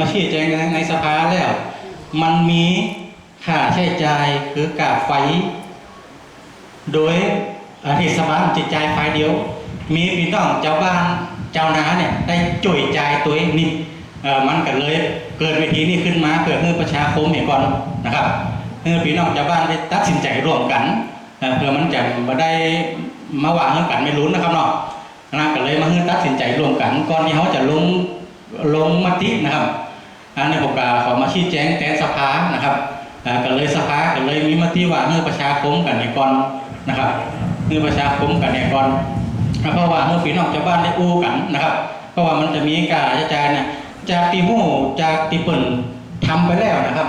มาชี้แจงในสภาแล้ว มันมีค่าใช้จ่ายคือกาไฟ โดยอาเทศบาลจิตใจายฝ่ายเดียว มีพี่น้องเจ้าบ้านเจ้านาเนี่ยได้จ่วยจ่ายตัวเองนี่มันก็เลยเกิดเวทีนี้ขึ้นมาเพื่อประชาคมเห็นก่อนนะครับเพื่อพี่น้องเจ้าบ้านได้ตัดสินใจร่วมกันเพื่อมันจะมาได้มาว่าเรื่องกันไม่รู้นะครับเนาะนะก็เลยมาให้ตัดสินใจร่วมกันก่อนที่เขาจะลงลงมตินะครับ อันนี้ผมก็ขอมาชี้แจงแทนสภานะครับอ่าก็เลยสภาก็เลยมีมติว่าให้ประชาคมกันในก่อนนะครับให้ประชาคมกันในก่อนเพราะว่าเมื่อพี่น้องชาวบ้านได้อู้กันนะครับ เพราะว่ามันจะมีการกระจายเนี่ยจากตีหูจากตีเปิ่นทำไปแล้วนะครับ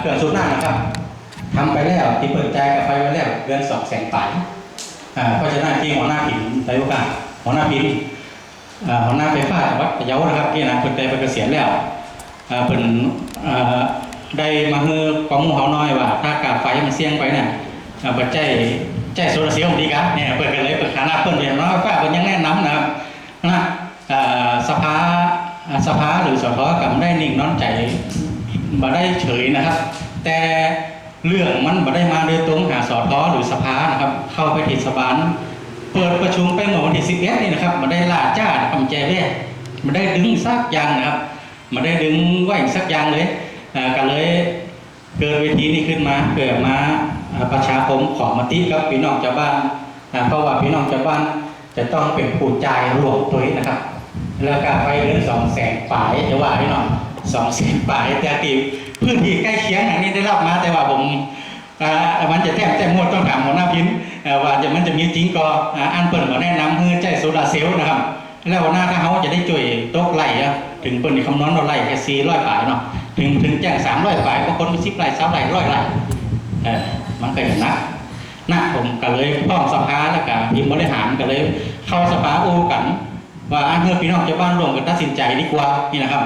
เครื่องสูบน้ำนะครับทำไปแล้วตีเปิ่นจ่ายกับไฟไปแล้วเดือนสองแสนปลายเพราะฉะนั้นที่หัวหน้าผินในโอกาสหัวหน้าผินหัวหน้าไฟฟ้าวัดพะเยานะครับที่นะเพิ่นได้ไปเกษียณแล้ว เพิ่นอ่าได้มาเฮือความมู่เฮาน้อยว่า ถ้ากาไฟมันเสี่ยงไปเนี่ยอ่าบัดใจใจโซลาเซลล์ดีครับเนี่ยเปิดกันเลยเปิดขาหน้าเพิ่นเรียนน้อยฟ้าเพิ่นยังแนะนำนะครับนะเอ่อสภาสภาหรือสทกับได้นิ่งนอนใจมาได้เฉยนะครับ แต่เรื่องมันมาได้มาโดยตรงหาสอทหรือสภานะครับ เข้าไปเทศบาลเปิดประชุมไปเมื่อวันที่11นี่นะครับมาได้ลาจ้าคำแจแว่มาได้ดึงสักยางนะครับ มาได้ดึงไหวสักอย่างเลยเอ่อก็เลยเกิดเวทีนี้ขึ้นมาเกิดมาอ่าประชาคมขอมติกับพี่น้องชาวบ้านเพราะว่าพี่น้องชาวบ้านจะต้องเป็นผู้จ่ายรวมตัวนี้นะครับ แล้วก็ไปเดือนสองแสนปลายจะว่าพี่น้องสองแสนปลายแต่ตีพื้นที่ใกล้เคียงอันนี้ได้รับมาแต่ว่าผมมันจะแทบแต่หมดต้องถามหัวหน้าพินว่าจะมันจะมีจริงก็อ่าอันเปิดมาแนะนำเพื่อใจโซลาเซลล์นะครับ แล้วหัวหน้าถ้าเขาจะได้ช่วยตกไหลอะ ถึงเปิดในคำนวณเราไหลแค่สี่ร้อยปลายเนาะถึงถึงแจ้งสามร้อยปลายบางคนมีสิบไหลสามไหลร้อยไหลเออมันก็อย่างนั้นนะผมก็เลยพ้องสภาแล้วก็ทีมบริหารก็เลย เข้าสภาโอกัน ว่าอันเพื่อพี่น้องชาวบ้านร่วมกันตัดสินใจดีกว่านี่นะครับ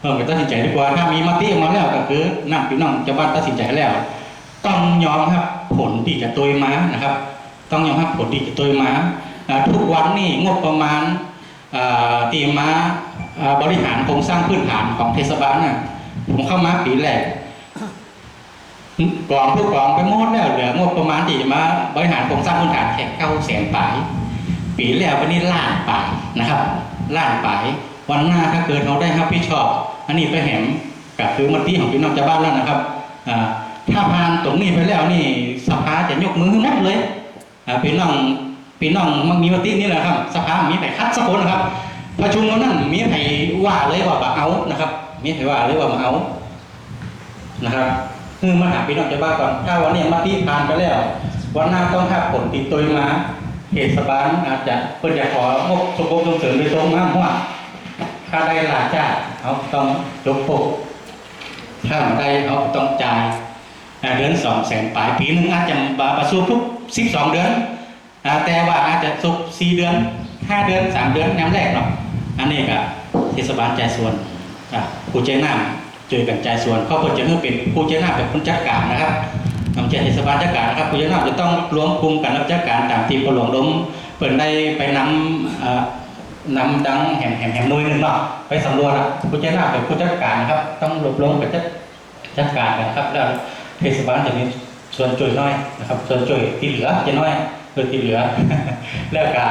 เพิ่มกันตัดสินใจดีกว่าถ้ามีมติออกมาแล้วก็คือนั่พี่น้องชาวบ้านตัดสินใจแล้ว ต้องยอมครับผลที่จะตุยมานะครับ ต้องยอมรับผลที่จะตุยมาอ่าทุกวันนี่งบประมาณอ่าที่มา บริหารโครงสร้างพื้นฐานของเทศบาลน่ะผมเข้ามาปีแรกกองทุกกองไปหมดแล้วเหลืองบประมาณที่มาบริหารโครงสร้างพื้นฐานแค่เก้าแสนปลายปีแล้ววันนี้ล้านปลายนะครับล้านปลายวันหน้าถ้าเกิดเราได้รับผิดชอบ อันนี้ไปแหมกับคือมันที่ของพี่น้องชาวบ้านแล้วนะครับถ้าผ่านตรงนี้ไปแล้วนี่สภาจะยกมือให้หมดเลยพี่น้องพี่น้องมันมีมตินี่แหละครับ สภามีแต่คัดสักคนนะครับ ประชุมวันนั้นมีใครว่าเลยว่าบ่เอานะครับมีใครว่าเลยว่ามาเอานะครับคือมาหาพี่น้องชาวบ้านก่อน ถ้าวันนี้มาที่ผ่านไปแล้ว วันหน้าต้องหาผลติดตัวมาเทศบาลอาจจะเพื่อจะของบสมบูรณ์ส่งเสริมโดยตรงมากว่าถ้าได้ลาจ้าเขาต้องยกปกถ้าไม่ได้เขาต้องจ่ายเดือนสองแสนปลายปีหนึ่งอาจจะมาประสูทุกสิบสองเดือนแต่ว่าอาจจะสุกสี่เดือนห้าเดือนสามเดือนน้ำแรกเนาะ อันนี้ก็เทศบาลใจส่วนอ่าผู้ใจน้ำเจอกันใจส่วนเขาควรจะเพื่อเป็นผู้เจ้าหน้าเป็นคนจัดการนะครับนำใจเทศบาลจัดการนะครับผู้เจ้าหน้าจะต้องรวมกลุ่มกันรับจัดการตามที่ประหลวงล้มเปิดได้ไปนำเอ่อนำดังแห่งแห่งแห่งหน่ยหนึ่งเนาะไปสำรวจอะผู้เจ้าหน้าเป็นผู้จัดการครับ ต้องรวบรวมกันจัดจัดการกันครับแล้วเทศบาลจะมีส่วนช่วยน้อยนะครับ ส่วนช่วยที่เหลือจะน้อยเพื่อที่เหลือแล้วก็อ่า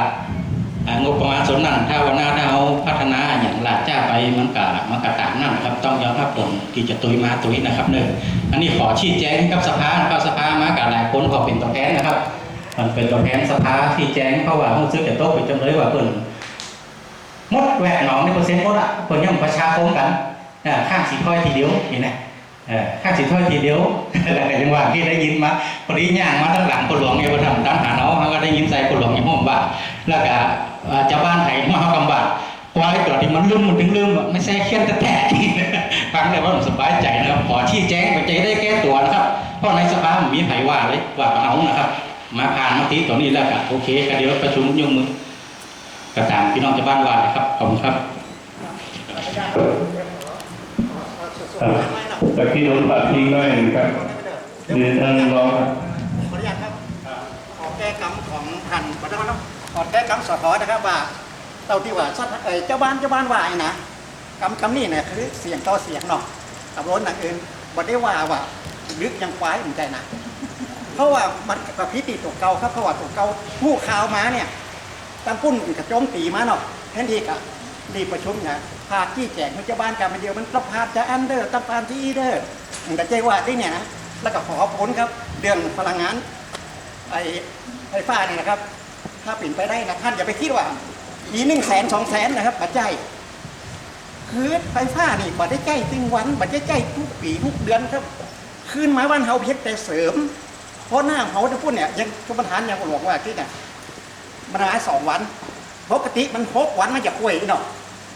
งบประมาณส่วนนั้นถ้าวันหน้าถ้าเอาพัฒนาอย่างหลาดจ้าไปมันกะมันกะตามนั่นครับต้องยอมรับผลที่จะตุยมาตุยนะครับหนึ่งอันนี้ขอชี้แจงกับสภานะครับสภามากะหลายคนขอเป็นตัวแทนนะครับ มันเป็นตัวแทนสภาที่แจ้งเพราะว่าผู้ซื้อจะโต๊ะไปจำเลยว่าเพิ่นมดแหวกหนองในเปอร์เซ็นต์มดอะเพิ่นยังประชาคมกันข้างสีถ้อยทีเดียวเห็นไหมข้างสีถ้อยทีเดียวแล้วก็จังหวะที่ได้ยินมาพอดีย่างมาตั้งหลังคนหลวงเอวธรรมตั้งหาเนาะเขาก็ได้ยินใส่คนหลวงอย่างห้องบ่า แล้วก็ เจ้าบ้านไทยมาเขากำบัดควายตัวที่มันลืมมันถึงลืมไม่ใช่แค่แต่แท้ที่ฟังแล้ว่าผมสบายใจนะครับขอชี้แจงไปใจได้แก้ตัวนะครับ เพราะในสภาผมมีไผว่าเลยว่าเอานะครับ มาผ่านมติตัวนี้แล้วก็โอเคก็เดี๋ยวประชุมยกมือก็ตามพี่น้องชาวบ้านว่านะครับขอบคุณครับตะกี้โดนปัดทิ้งหน่อยนึ่งครับเรียนท่านรองครับ ขออนุญาตครับ ขอแก้กรรมของท่านวัฒ นธรรมขอแก้กรรมสอทอนะครับว่าเต่าที่ว่าสัตว์เอ่อเจ้าบ้านเจ้าบ้านว่าไอ้นะกำกำนี่เนี่ยคือเสียงต่อเสียงเนาะกับรถหนังอื่นบ่ได้ว่าว่าลึกยังควายเหมือนใจนะเพราะว่ามันกับพิธีตัวเก่าครับเพราะว่าตัวเก่าผู้ข่าวมาเนี่ยตั้งปุ้นกับโจมตีมาเนาะแทนที่กับรีประชุมนะพาจี้แจงพยาบ้าลการมาเดียวมันต้องพาจะอันเดอร์ต้องพาที่อีเดอร์แต่ใจว่าที่เนี่ยนะแล้วก็ขอผลครับเรื่องพลังงานไอ้ไฟฟ้าเนี่ยนะครับ ถ้าเปลี่ยนไปได้นะท่านอย่าไปคิดว่าอีหนึ่งแสนสองแสนนะครับปัจจัยคือไฟฟ้านี่บัได้ใจตึงวันบัได้ใจทุกปีทุกเดือนครับคืนมาวันเฮาเพียงแต่เสริม เพราะหน้าเขาจะพูดเนี่ยยังทุกประธานยังบอกว่าที่เนี่ยมันหาสองวันปกติมันหกวันมันจะคุยเนาะ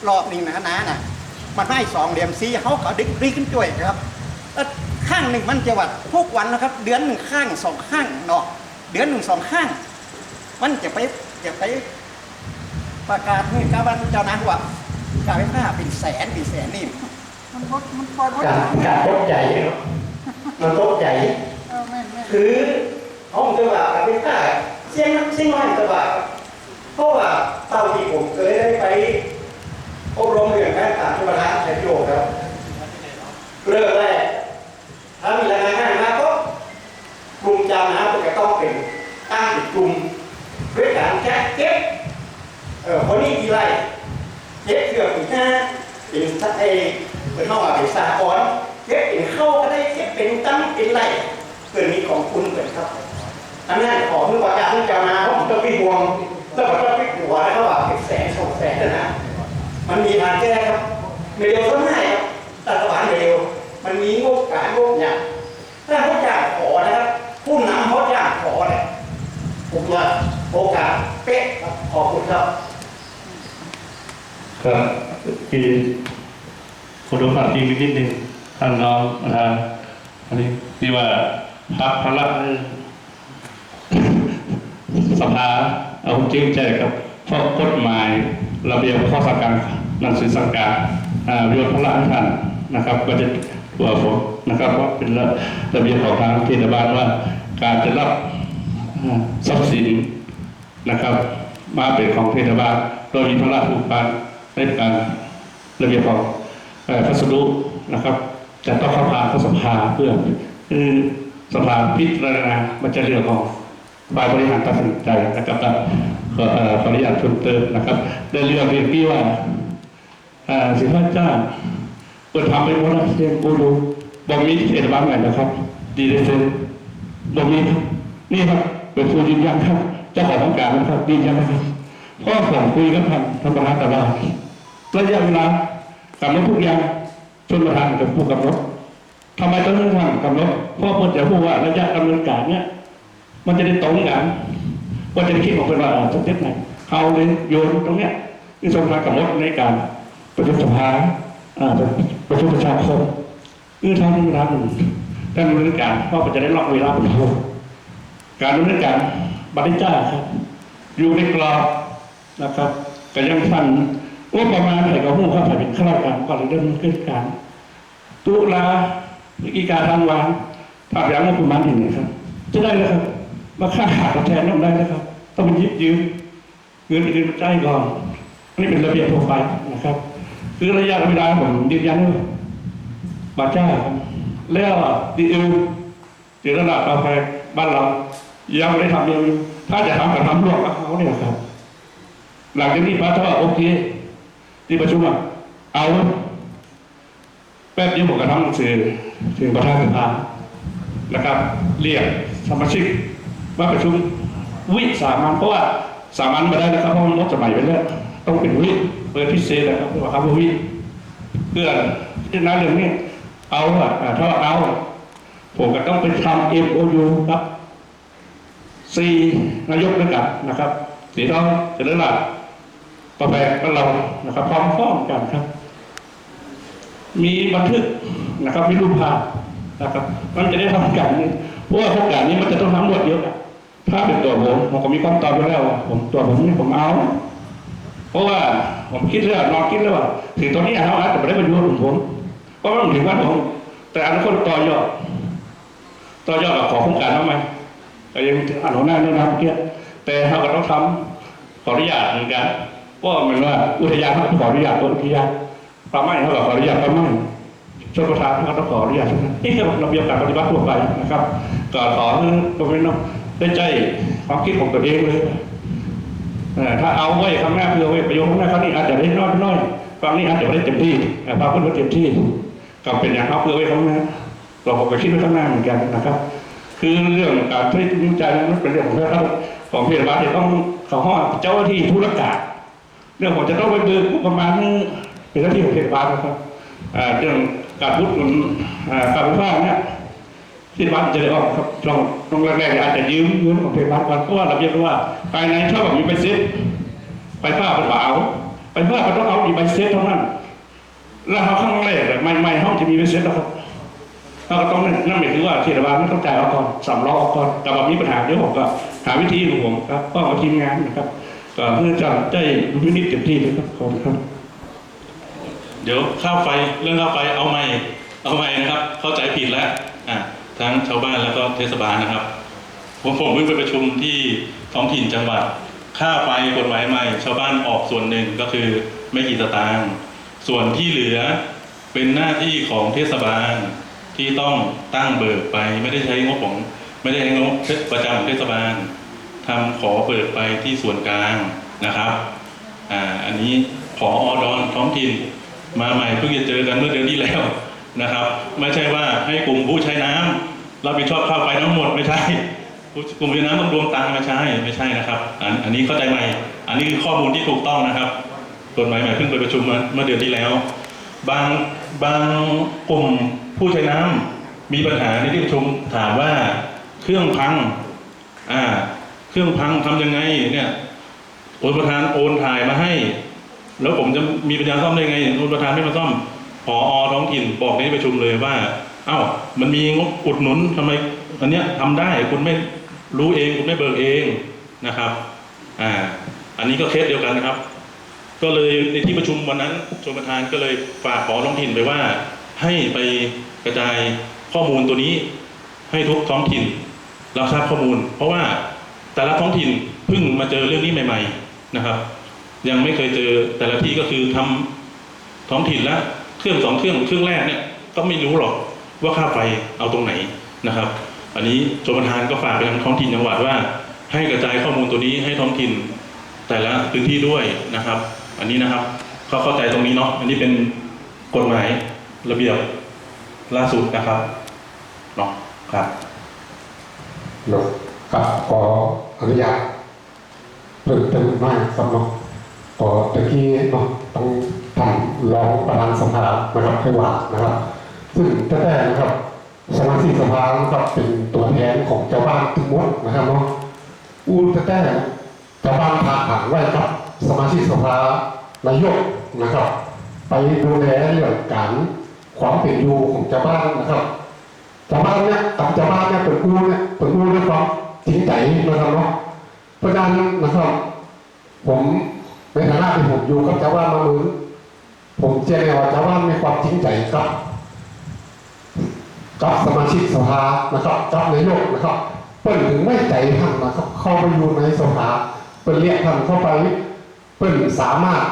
รอบนี้นะนะน่ะ มันให้สองเดือนซีเขาก็ดึกดีขึ้นด้วยครับแล้วข้างหนึ่งมันจะวัดทุกวันนะครับ เดือนหนึ่งข้างสองข้างเนาะเดือนหนึ่งสองข้าง มันจะไปจะไปประกาศให้กาบันเจ้านะว่าการไฟฟ้าเป็นแสนเป็นแสนนี่มันพดมันพอดการการตกใจเนาะมันตกใจเออแม่นแม่นคือห้องจะว่าการไฟฟ้าเสียงเสียงน้อยจะว่าเพราะว่าเท่าที่ผมเคยได้ไปอบรมเรื่องการต่างชาติใช้ประโยชน์ครับเริ่มแรกถ้ามีรายงานมาก็กลุ่มจำนะมันจะต้องเป็นตั้งเป็นกลุ่มด้วยการ แจ็คเก็บเออคนนี้กี่ไรเก็บเกือบถึงห้าเป็นสักเอเป็นห้องว่าเป็นสากรณ์เก็บเป็นเข้าก็ได้เก็บเป็นตั้งเป็นไรเกิดมีของคุณเกิดครับอันนั้นขอเพื่อว่าการที่จะมาเพราะผมต้องไปห่วงต้องบอกว่าไปหัวแล้วว่าเป็นแสนสองแสนนะมันมีทางแก้ครับไม่เร็วก็ง่ายครับรัฐบาลไม่เร็ว มันมีงบการงบอย่างถ้าเขาอยากขอนะครับผู้นำเขาอยากขอเนี่ยผมว่า โอกาสเป๊ะครับขอบคุณครับครับคือคุณดูความจริงนิดนึงท่านน้องประธานอันนี้ที่ว่าพักพละสภาเอาจริงใจกับเพราะกฎหมายระเบียบข้อสั่งการนังสือสั่งการอ่าวิวพละให้ท่านนะครับ ก็จะตัวผมนะครับเพราะเป็นระเบียบของทางเทศบาลว่าการจะรับทรัพย์สิน นะครับ มาเป็นของเทศบาลโดยมีพระราชผูกพันในการระเบียบของพัสดุนะครับจะต้องเข้าผ่านพระสภาเพื่อคือสภาพิจารณามันจะเรื่องของฝ่ายบริหารตัดสินใจนะครับและขอเอ่อขออนุญาตเพิ่มเติมนะครับ ได้เรื่องเรียนที่ว่าสินค้าจ้าเปิดทำไปหมดแล้วเรียนกูดูบอกมีเทศบาลไหนนะครับ ดีได้เซนบอกมีครับนี่ครับเป็นผู้ยืนยันครับ เจ้าของโครงการนะครับดีใจนะครับเพราะผมคุยกับท่านท่านประธานตลอดระยะเวลากำหนดทุกอย่างชนประธานกับผู้กำหนดทำไมต้องเรื่องทำกำหนดเพราะเพื่อจะพูดว่าระยะดำเนินการเนี่ยมันจะได้ตรงกันว่าจะได้คิดออกเป็นว่าอ่าสเต็ปไหนเอาเลยโยนตรงเนี้ยที่ชนประธานกำหนดในการประชุมสภาอ่าประชุมประชาคมคือทำเวลาหนึ่งการดำเนินการเพราะมันจะได้ล็อกเวลาเป็นทุกการดำเนินการ บัตรจ้าครับ อยู่ในกรอบนะครับก็ยังทันว่าประมาณไหนก็หู้ครับถ้าเป็นข้าราชการก่อนเริ่มขึ้นการตุลาพฤศจิกาธันวาถ้าอย่างนั้นประมาณนี้ครับ จะได้เลยครับมาค่าขาดตอบแทนต้องได้นะครับ ต้องเป็นยิบยืมเงินอื่นมาจ่ายก่อนอันนี้เป็นระเบียบทั่วไปนะครับ คือระยะเวลาผมยืนยันว่าบัตรจ้าครับแล้วดีเอลเจรนาต่อไปบ้านเรา ยังไม่ได้ทำยังอยู่ถ้าจะทำก็ทำร่วมกับเขาเนี่ยครับ หลังจากนี้ป้าท่อโอเค ที่ประชุมอะเอาแป๊บเดียวผมก็ทำหนังสือถึงประธานสภานะครับ เรียกสมาชิกมาประชุมวิสามันเพราะว่าสามัญมาได้นะครับเพราะมันลดสมัยไปแล้วต้องเป็นวิเปิดพิเศษนะครับเรียกว่าครับวิเพื่อที่นั้นเรื่องนี้เอาอะอ่าถ้าเอาผมก็ต้องไปทำ MOU ครับ สี่นายกด้วยกันนะครับสีทองเจริญรัตประแปกกับเรานะครับ พร้อมๆกันครับ มีบันทึกนะครับมีรูปภาพนะครับ มันจะได้ทำกันเพราะว่าโครการนี้มันจะต้องทำรวดเยอะถ้าเป็นตัวผมผมก็มีความตอบไปแล้ว ผมตัวผมนี่ผมเอา เพราะว่าผมคิดแล้วนอนคิดแล้วว่าถึงตอนนี้เขาอาจจะไม่ได้ประโยชน์ของผมเพราะว่ามันถึงว่าผมแต่อนาคตต่อยอดต่อยอดกับขอโครงการมาไหม ก็ยังอ่านหัวหน้าเรื่องน้ำเมื่อกี้แต่เราก็ต้องทำขออนุญาตเหมือนกันเพราะมันว่าอุทยานเขาขออนุญาตตัวอุทยานป่าไม้เขาก็ขออนุญาตป่าไม้ชนประทานเขาก็ขออนุญาตนี่คือระเบียบการปฏิบัติทั่วไปนะครับก็ขอให้ตรงนี้เนได้ใจความคิดของตัวเองเลยถ้าเอาไว้ข้างหน้าเพื่อไว้ประโยชน์ข้างหน้าครั้งนี้อาจจะได้น้อยน้อยครั้งนี้อาจจะได้เต็มที่พาเพื่อนเต็มที่ก็เป็นอย่างเอาเพื่อไว้ข้างหน้าเราก็คิดไว้ข้างหน้าเหมือนกันนะครับ คือเรื่องการใช้ทุนใจนั้นเป็นเรื่องของเราของเพศบาลที่ต้องเขาห้องเจ้าหน้าที่ธุรการเรื่องของจะต้องไปเบิกงบประมาณเป็นหน้าที่ของเพศบาลนะครับเรื่องการพูดการวิพากษ์เนี่ยที่บ้านจะได้ออกครับต้องต้องแรกๆอาจจะยืมเงินของเพศบาลก่อนเพราะว่าเราเรียกว่าภายในถ้าแบบมีใบเซ็ตไปผ้าเป็นเปล่าไปผ้าก็ต้องเอามีใบเซ็ตเท่านั้นแล้วเขาข้างแรกอะใหม่ห้องจะมีใบเซ็ตแล้วครับ ก็ต้องนั่นหมายถึงว่าเทศบาลไม่ต้องจ่ายเอาก่อนสำรองเอาก่อนแต่ว่ามีปัญหาเดี๋ยวผมก็หาวิธีของผมครับก็กับทีมงานนะครับก็เพื่อจะได้วินิจเต็มที่เลยครับขอบคุณครับ เดี๋ยวค่าไฟเรื่องค่าไฟเอาใหม่เอาใหม่นะครับ เข้าใจผิดแล้วอะทั้งชาวบ้านแล้วก็เทศบาลนะครับผมผมเพิ่งไปประชุมที่ท้องถิ่นจังหวัด ค่าไฟกฎหมายใหม่ ชาวบ้านออกส่วนหนึ่งก็คือไม่กี่สตางค์ส่วนที่เหลือเป็นหน้าที่ของเทศบาล ที่ต้องตั้งเบิกไปไม่ได้ใช้งบของไม่ได้ใช้งบประจำของเทศบาลทำขอเบิกไปที่ส่วนกลางนะครับอ่าอันนี้ขออดอนท้องถิ่นมาใหม่เพิ่งจะเจอกันเมื่อเดือนที่แล้วนะครับ ไม่ใช่ว่าให้กลุ่มผู้ใช้น้ำรับผิดชอบค่าไฟทั้งหมดไม่ใช่กลุ่มผู้ใช้น้ำต้องรวมตังค์ม่ใช่ไม่ใช่นะครับอันอันนี้เข้าใจใหม่ อันนี้คือข้อมูลที่ถูกต้องนะครับกฎหมายใหม่เพิ่งไปประชุมมาเมื่อเดือนที่แล้ว บาง บางกลุ่มผู้ใช้น้ำมีปัญหาในที่ประชุมถามว่าเครื่องพังอ่าเครื่องพังทำยังไงเนี่ยโอนประธานโอนถ่ายมาให้ แล้วผมจะมีปัญญาซ่อมได้ไงโอนประธานไม่มาซ่อมพอท้องถิ่นบอกในที่ประชุมเลยว่า เอ้า มันมีงบอุดหนุนทำไมอันเนี้ยทำได้คุณไม่รู้เองคุณไม่เบิกเองนะครับ อ่า อันนี้ก็เคสเดียวกันนะครับ ก็เลยในที่ประชุมวันนั้นชมประธานก็เลยฝากขอท้องถิ่นไปว่า ให้ไปกระจายข้อมูลตัวนี้ให้ทุกท้องถิ่นรับทราบข้อมูล เพราะว่าแต่ละท้องถิ่นเพิ่งมาเจอเรื่องนี้ใหม่ ๆนะครับ ยังไม่เคยเจอแต่ละที่ก็คือทำท้องถิ่นละเครื่องสองเครื่องเครื่องแรกเนี่ยก็ไม่รู้หรอกว่าค่าไฟเอาตรงไหนนะครับ อันนี้ชมประธานก็ฝากไปทางท้องถิ่นจังหวัดว่า ให้กระจายข้อมูลตัวนี้ให้ท้องถิ่นแต่ละพื้นที่ด้วยนะครับ อันนี้นะครับเขาเข้าใจตรงนี้เนาะอันนี้เป็นกฎหมายระเบียบล่าสุดนะครับเนาะครับเนาะกับขออนุญาตเพิ่มเติมมากครับเนาะก็ตะกี้เนาะต้องทำรองประธานสภานะครับให้ว่านะครับ ซึ่งแต่แต่นะครับสมาชิกสภานะครับเป็นตัวแทนของเจ้าบ้านทั้งหมดนะครับเนาะอูแต่แต่เจ้าบ้านพาผังไว้กับ สมาชิกสภานายกนะครับ ไปดูแลเรื่องการความเป็นอยู่ของเจ้าบ้านนะครับชาวบ้านเนี่ยกับชาวบ้านเนี่ยเปิดกู้เนี่ยเปิดกู้ด้วยความจริงใจนะครับเนาะเพราะฉะนั้นนะครับ ผมในฐานะที่ผมอยู่กับชาวบ้านมาเหมือนผมเชื่อแน่ว่าชาวบ้านมีความจริงใจครับกับสมาชิกสภานะครับกับนายกนะครับเปิ้นถึงไม่ใจท่านนะครับเข้าไปอยู่ในสภาเปิ้นเรียกท่านเข้าไป เปิ้นสามารถ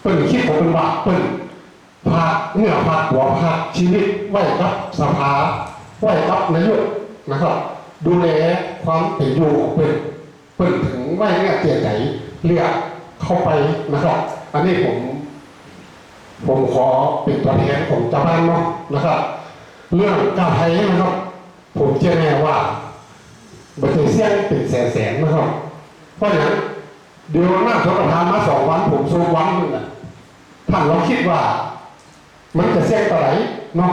เปิ้นคิดผมเป็นว่าเปิ้นภาเนื้อภาหัวภาชีวิตไว้กับสภาไว้กับนายกนะครับ ดูแลความเป็นอยู่เปิ้นเปิ้นถึงไว้เนี่ยเจียใจเรียกเข้าไปนะครับ อันนี้ผม ผมขอเป็นตัวแทนของเจ้าบ้านเนาะนะครับ เรื่องการไทยนะครับ ผมเชื่อแน่ว่าบัตรเสียงเป็นแสนๆนะครับ เพราะฉะนั้น เดี๋ยวหน้าทประธานมาสองวันผมสูงวันหนึงอะท่านลองคิดว่า มันจะเสี่ยงต่อไหนเนาะ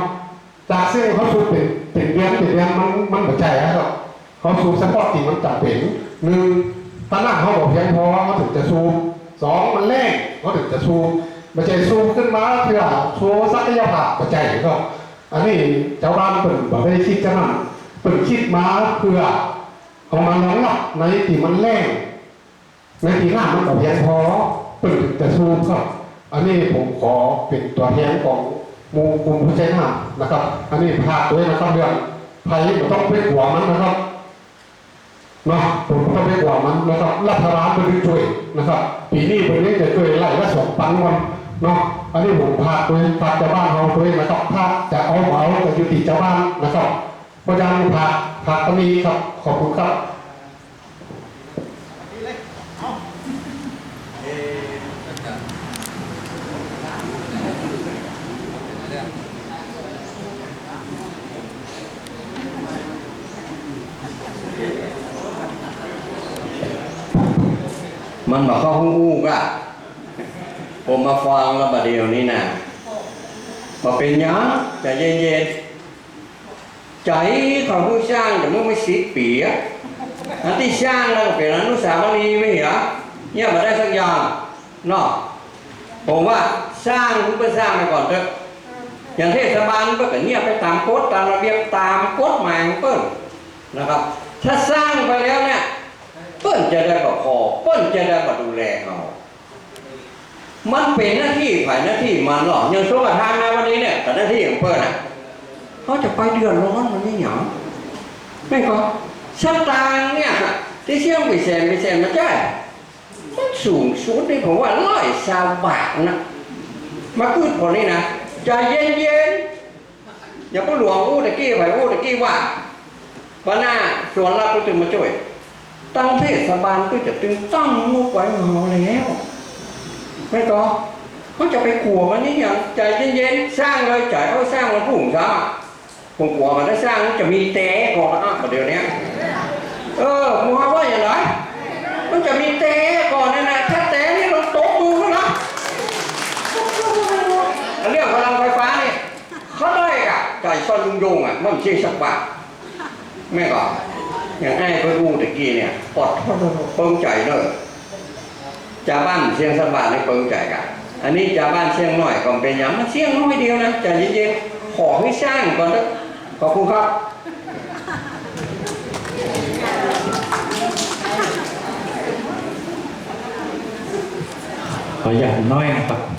จากเสี่ยงเขาสูบเป็นเป็นเดือนเป็นเดือนมันมันหัวใจนะครับเขาสูบเฉพาะที่มันจำเป็นหนึ่งถ้าหน้าเขาบอกเพียงพอเขาถึงจะสูบสองมันแรงเขาถึงจะสูบไม่ใช่สูบขึ้นมาเพื่อโชว์ศักยภาพหัวใจก็อันนี้เจ้าบ้านเปิ่นบอกไม่ได้คิดจะนั่นเปิ่นคิดมาเพื่อเอามารองรับในที่มันแรง ในทีหน้ามันก็เพียงพอเปิดจะสู้ครับ อันนี้ผมขอเป็นตัวแทนของมูกุมผู้ใจหน้านะครับ อันนี้พากด้วยนะครับเรื่องไผ่ไม่ต้องไปกลัวมันนะครับเนาะผมต้องไปกลัวมันนะครับรัฐบาลไม่ได้ช่วยนะครับปีนี้ปีนี้จะช่วยไล่ละสองปันวันเนาะอันนี้ผมพาด้วยพาชาวบ้านเราด้วยนะครับพาจะเอาเอาจะยุติชาวบ้านนะครับพราะฉะนั้นพาพาตรงนี้ครับขอบคุณครับ มันบอกเข้าห้องอู้ก็ผมมาฟังแล้วประเดี๋ยวนี้นะมาเป็นยังใจเย็นๆใจของผู้สร้างแต่เมื่อไม่สิปีอะอันที่สร้างแล้วเป็นอนุสาวรีย์ไม่เหรอเนี่ยมาได้สักอย่างเนาะผมว่าสร้างคุณไปสร้างไปก่อนเถอะอย่างเทศบาลก็เงียบไปตามกฎตามระเบียบตามกฎหมายเปิ้ลนะครับ ถ้าสร้างไปแล้วเนี่ย เปิ้นจะได้กับพอเปิ้นจะได้กับดูแลเขามันเป็นหน้าที่ฝ่ายหน้าที่มันหรอกอย่างสมประทานมาวันนี้เนี่ยแต่หน้าที่ของเปิ้นอะเขาจะไปเดือดร้อนมันไม่หยังไม่ก็สตางค์เนี่ยที่เชี่ยงไปแสนไปแสนมาจ่ายมันสูงสุดนี่ผมว่าร้อยสาวบาทนะมาพูดคนนี้นะใจเย็นๆอย่าไปหลวงอู้ตะกี้ไปอู้ตะกี้ว่าวันหน้าส่วนเราก็จะมาช่วย ตั้งเทศบาลก็จะตึงตั้งงบไว้ของเราแล้วไม่ก็เขาจะไปกลัวมันนี่อย่างใจเย็นๆสร้างเลยจ่ายเอาสร้างมาพุ่งซะผมกลัวมันได้สร้างจะมีแต่ก่อนอะประเดี๋ยวเนี้เออมึงว่าอย่างไรมันจะมีแต่ก่อนนะนะถ้าแต่นี่เราตกมือเขานะเรื่องพลังไฟฟ้านี่เขาได้กะใจซ่อนลุงยงอะมันไม่ใช่สักบาทแม่ก่อน อย่างไอ้ไปรู้ตะกี้เนี่ยปลดเปิ้งใจเนอะชาบ้านเชียงสบานในเปิ้งใจกันอันนี้ชาบ้านเชียงน้อยก็เป็นอย่างมันเชียงน้อยเดียวนะใจเย็นๆขอให้สร้างก่อนเถอะขอบคุณครับขออย่างน้อยนะครับ